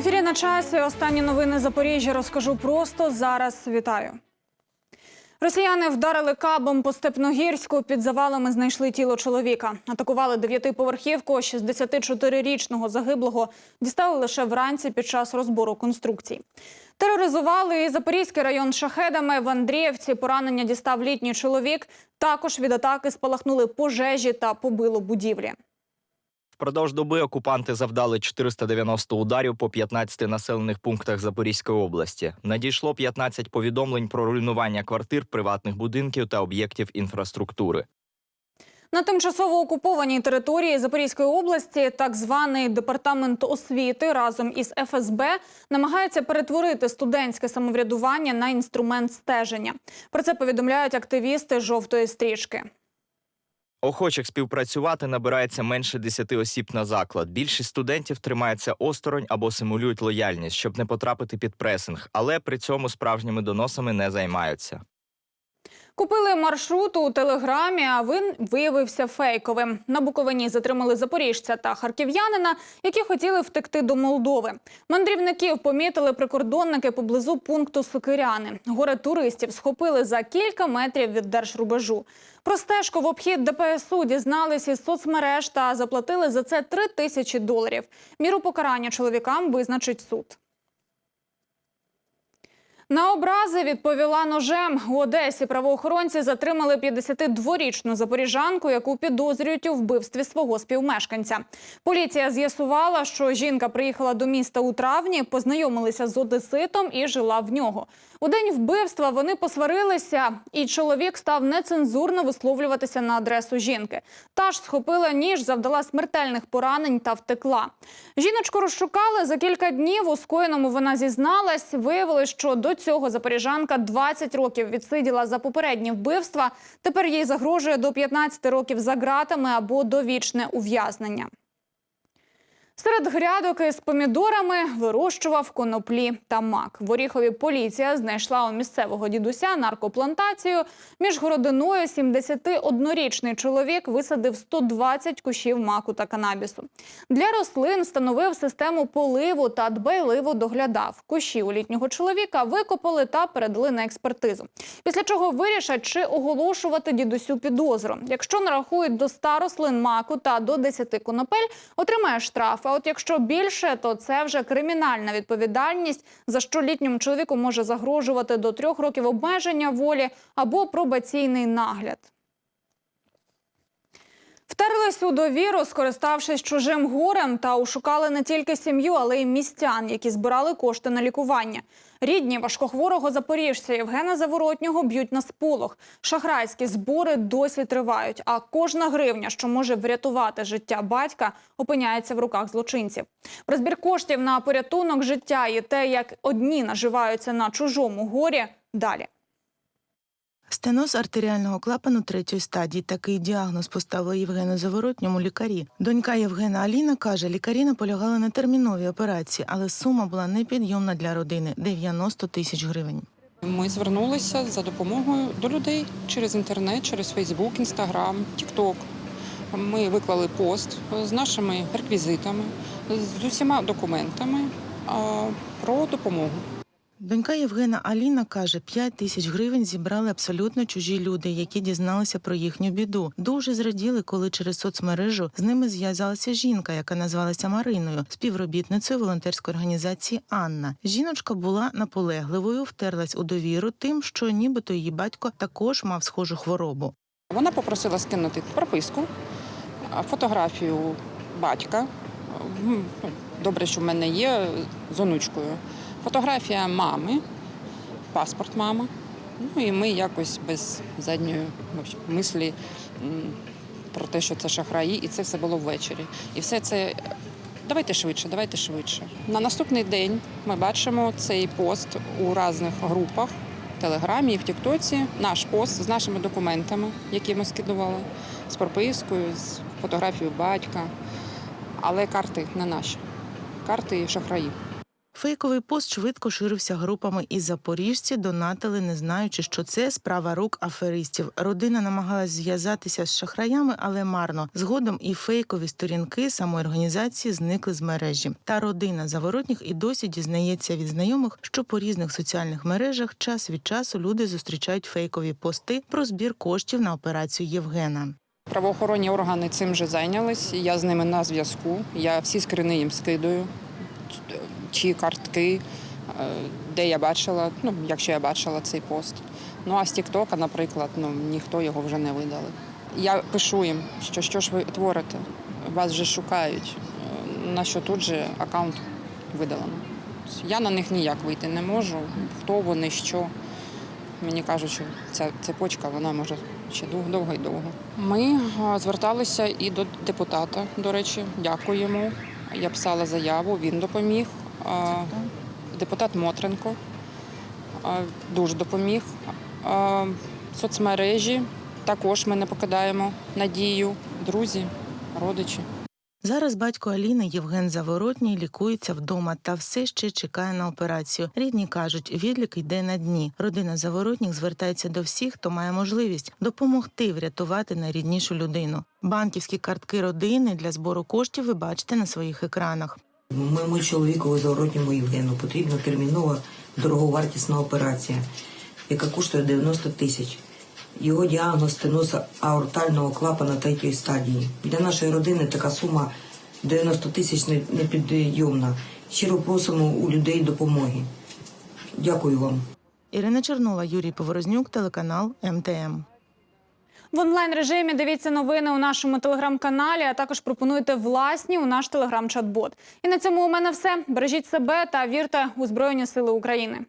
ефірі на часі. Останні новини Запоріжжя розкажу просто зараз. Вітаю. Росіяни вдарили кабом по Степногірську. Під завалами знайшли тіло чоловіка. Атакували дев'ятиповерхівку. 64-річного загиблого дістали лише вранці під час розбору конструкцій. Тероризували і Запорізький район шахедами. В Андріївці поранення дістав літній чоловік. Також від атаки спалахнули пожежі та побило будівлі. Впродовж доби окупанти завдали 490 ударів по 15 населених пунктах Запорізької області. Надійшло 15 повідомлень про руйнування квартир, приватних будинків та об'єктів інфраструктури. На тимчасово окупованій території Запорізької області так званий департамент освіти разом із ФСБ намагається перетворити студентське самоврядування на інструмент стеження. Про це повідомляють активісти жовтої стрічки. Охочих співпрацювати набирається менше 10 осіб на заклад. Більшість студентів тримається осторонь або симулюють лояльність, щоб не потрапити під пресинг, але при цьому справжніми доносами не займаються. Купили маршрут у телеграмі, а він виявився фейковим. На Буковині затримали запоріжця та харків'янина, які хотіли втекти до Молдови. Мандрівників помітили прикордонники поблизу пункту Сокиряни. Горе туристів схопили за кілька метрів від держрубежу. Про стежку в обхід ДПСУ дізнались із соцмереж та заплатили за це три тисячі доларів. Міру покарання чоловікам визначить суд. На образи відповіла ножем. У Одесі правоохоронці затримали 52-річну запоріжанку, яку підозрюють у вбивстві свого співмешканця. Поліція з'ясувала, що жінка приїхала до міста у травні, познайомилися з одеситом і жила в нього. У день вбивства вони посварилися, і чоловік став нецензурно висловлюватися на адресу жінки. Та ж схопила ніж, завдала смертельних поранень та втекла. Жіночку розшукали за кілька днів. У скоєному вона зізналась. Виявилось, що до цього запоріжанка 20 років відсиділа за попередні вбивства. Тепер їй загрожує до 15 років за ґратами або довічне ув'язнення. Серед грядок із помідорами вирощував коноплі та мак. В Оріхові поліція знайшла у місцевого дідуся наркоплантацію. Між городиною 71-річний чоловік висадив 120 кущів маку та канабісу. Для рослин встановив систему поливу та дбайливо доглядав. Кущі у літнього чоловіка викопали та передали на експертизу. Після чого вирішать, чи оголошувати дідусю підозру. Якщо нарахують до 100 рослин маку та до 10 конопель, отримає штраф. А от якщо більше, то це вже кримінальна відповідальність, за що літньому чоловіку може загрожувати до трьох років обмеження волі або пробаційний нагляд. Втерлись у довіру, скориставшись чужим горем, та ушукали не тільки сім'ю, але й містян, які збирали кошти на лікування. Рідні важкохворого запоріжця Євгена Заворотнього б'ють на сполох. Шахрайські збори досі тривають, а кожна гривня, що може врятувати життя батька, опиняється в руках злочинців. Про збір коштів на порятунок життя і те, як одні наживаються на чужому горі, далі. Стеноз артеріального клапану третьої стадії. Такий діагноз поставили Євгену Заворотньому лікарі. Донька Євгена Аліна каже, лікарі наполягали на терміновій операції, але сума була непідйомна для родини 90 тисяч гривень. Ми звернулися за допомогою до людей через інтернет, через Фейсбук, Інстаграм, Тікток. Ми виклали пост з нашими реквізитами, з усіма документами про допомогу. Донька Євгена Аліна каже, 5 тисяч гривень зібрали абсолютно чужі люди, які дізналися про їхню біду. Дуже зраділи, коли через соцмережу з ними зв'язалася жінка, яка назвалася Мариною, співробітницею волонтерської організації Анна. Жіночка була наполегливою, втерлась у довіру тим, що нібито її батько також мав схожу хворобу. Вона попросила скинути прописку, фотографію батька. Ну, Добре, що в мене є з онучкою. Фотографія мами, паспорт мами. Ну і ми якось без задньої мислі про те, що це шахраї, і це все було ввечері. І все це давайте швидше, давайте швидше. На наступний день ми бачимо цей пост у різних групах. в Телеграмі і в Тіктоці наш пост з нашими документами, які ми скидували, з пропискою, з фотографією батька. Але карти не наші. Карти шахраїв. Фейковий пост швидко ширився групами, і запоріжці донатили, не знаючи, що це справа рук аферистів. Родина намагалась зв'язатися з шахраями, але марно. Згодом і фейкові сторінки самої організації зникли з мережі. Та родина заворотніх і досі дізнається від знайомих, що по різних соціальних мережах час від часу люди зустрічають фейкові пости про збір коштів на операцію Євгена. Правоохоронні органи цим вже зайнялись. Я з ними на зв'язку. Я всі скрини їм скидаю, чи картки, е, де я бачила, ну, якщо я бачила цей пост. Ну а з Тіктока, наприклад, ну ніхто його вже не видалив. Я пишу їм, що що ж ви творите, вас вже шукають. Е, На що тут же аккаунт видалено. Я на них ніяк вийти не можу. Хто вони, що. Мені кажуть, що ця цепочка вона може ще дов- довго і довго. Ми зверталися і до депутата, до речі, дякуємо. Я писала заяву, він допоміг. Депутат Мотренко дуже допоміг. Соцмережі також ми не покидаємо надію, друзі, родичі. Зараз батько Аліни Євген Заворотній лікується вдома та все ще чекає на операцію. Рідні кажуть, відлік йде на дні. Родина Заворотніх звертається до всіх, хто має можливість допомогти врятувати найріднішу людину. Банківські картки родини для збору коштів ви бачите на своїх екранах. Моєму чоловікові заворотньому Євгену потрібна термінова дороговартісна операція, яка коштує 90 тисяч. Його діагноз стеноз аортального клапана третьої стадії. Для нашої родини така сума 90 тисяч непідйомна. Щиро просимо у людей допомоги. Дякую вам. Ірина Чернова, Юрій Поворознюк, телеканал МТМ. В онлайн режимі дивіться новини у нашому телеграм-каналі, а також пропонуйте власні у наш телеграм-чат-бот. І на цьому у мене все. Бережіть себе та вірте у Збройні Сили України.